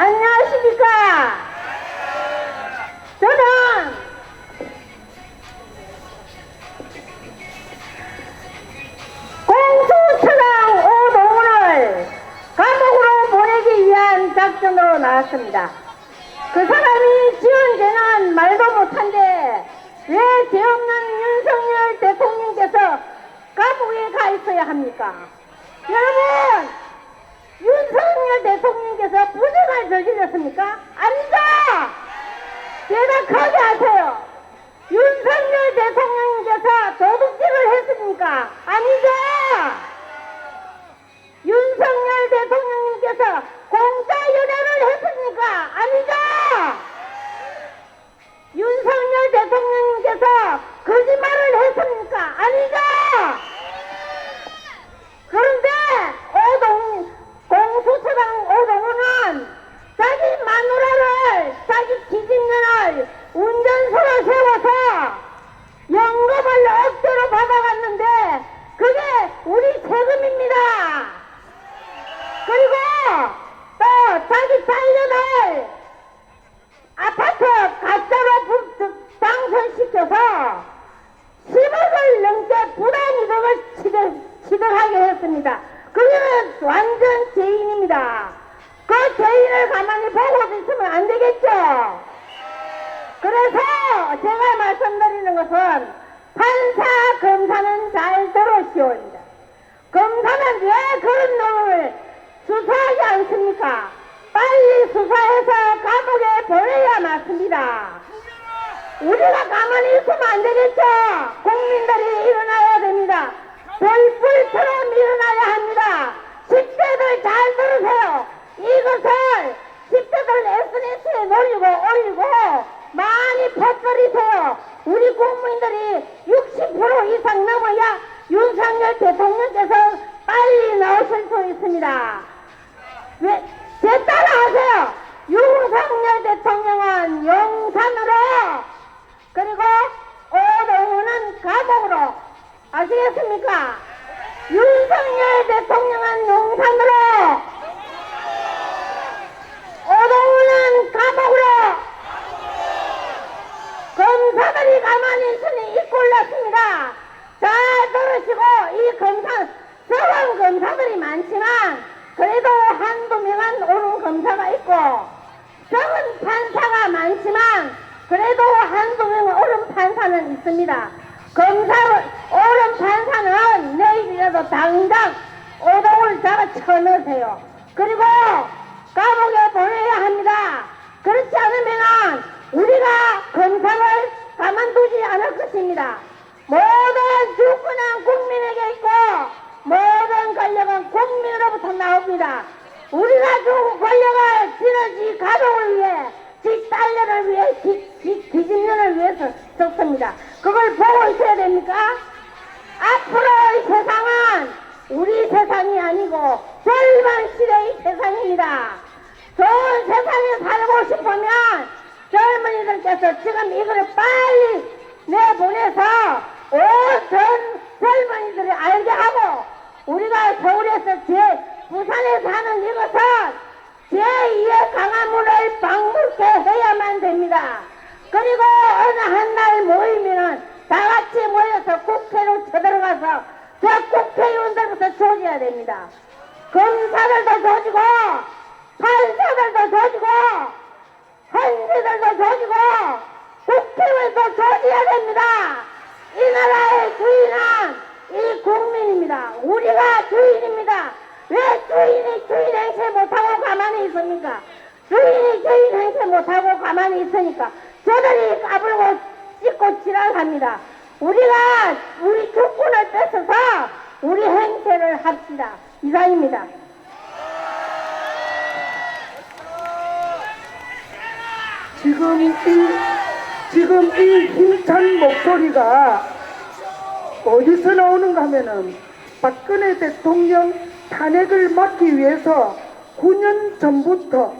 안녕하십니까? 저는 공수처장 오동훈을 감옥으로 보내기 위한 작전으로 나왔습니다. 그 사람이 지은 죄는 말도 못한데 왜 죄 없는 윤석열 대통령께서 감옥에 가 있어야 합니까? 여러분, 윤석열 대통령께서 부정을 저질렀습니까? 아니죠! 대답하게 하세요. 윤석열 대통령께서 도둑질을 했습니까? 아니죠! 윤석열 대통령님께서 넘게 부당이득을 취득, 취득하게 했습니다. 그거는 완전 죄인입니다. 그 죄인을 가만히 보고 있으면 안 되겠죠? 그래서 제가 말씀드리는 것은 판사, 검사는 잘 들으시오입니다. 검사는 왜 그런 놈을 수사하지 않습니까? 빨리 수사해서 감옥에 보내야 맞습니다. 우리가 가만히 있으면 안 되겠죠. 국민들이 일어나야 됩니다. 불불처럼 일어나야 합니다. 10대들 잘 들으세요. 이것을 10대들 SNS에 놀리고 올리고 많이 퍼뜨리세요. 우리 국민들이 60% 이상 넘어야 윤석열 대통령께서 빨리 나오실 수 있습니다. 왜? 제 따라 하세요. 윤석열 대통령은 용산으로 그리고 오동훈은 감옥으로 아시겠습니까? 윤석열 대통령은 용산으로 오동훈은 감옥으로 검사들이 가만히 있으니 이 꼴났습니다. 잘 들으시고 이 검사 서원 검사들이 많지만 그래도 한두 명은 옳은 검사가 있고 적은 판사가 많지만 그래도 한두 명은 옳은 판사는 있습니다. 검사 옳은 판사는 내일이라도 당장 오동을 잡아 쳐넣으세요. 그리고 감옥에 보내야 합니다. 그렇지 않으면 우리가 검사를 가만두지 않을 것입니다. 모든 주권은 국민에게 있고 모든 권력은 국민으로부터 나옵니다. 우리가 주고 권력을 지는 지 가족을 위해 지 딸내를 위해 지, 지, 기집년을 위해서 썼습니다. 그걸 보고 있어야 됩니까? 앞으로의 세상은 우리 세상 이 아니고 젊은 시대의 세상입니다. 좋은 세상에 살고 싶으면 젊은이들께서 지금 이거를 빨리 내보내서 온전 젊은이들이 알게 하고 우리가 서울에서 제 부산에 사는 이것은 제2의 강화문을 방문케 해야만 됩니다. 그리고 어느 한 날 모이면은 조져야 됩니다. 검사들도 조지고 판사들도 조지고 헌지들도 조지고 국회의원도 조져야 됩니다. 이 나라의 주인은 이 국민입니다. 우리가 주인입니다. 왜 주인이 주인 행세 못하고 가만히 있습니까? 주인이 주인 행세 못하고 가만히 있으니까 저들이 까불고 찢고 지랄합니다. 우리가 우리 주권을 뺏어서 우리 행세를 합시다. 이상입니다. 지금 이 지금 이 힘찬 목소리가 어디서 나오는가 하면은 박근혜 대통령 탄핵을 막기 위해서 9년 전부터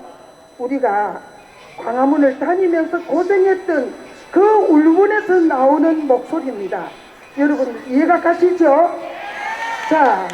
우리가 광화문을 다니면서 고생했던 그 울분에서 나오는 목소리입니다. 여러분 이해가 가시죠? 자,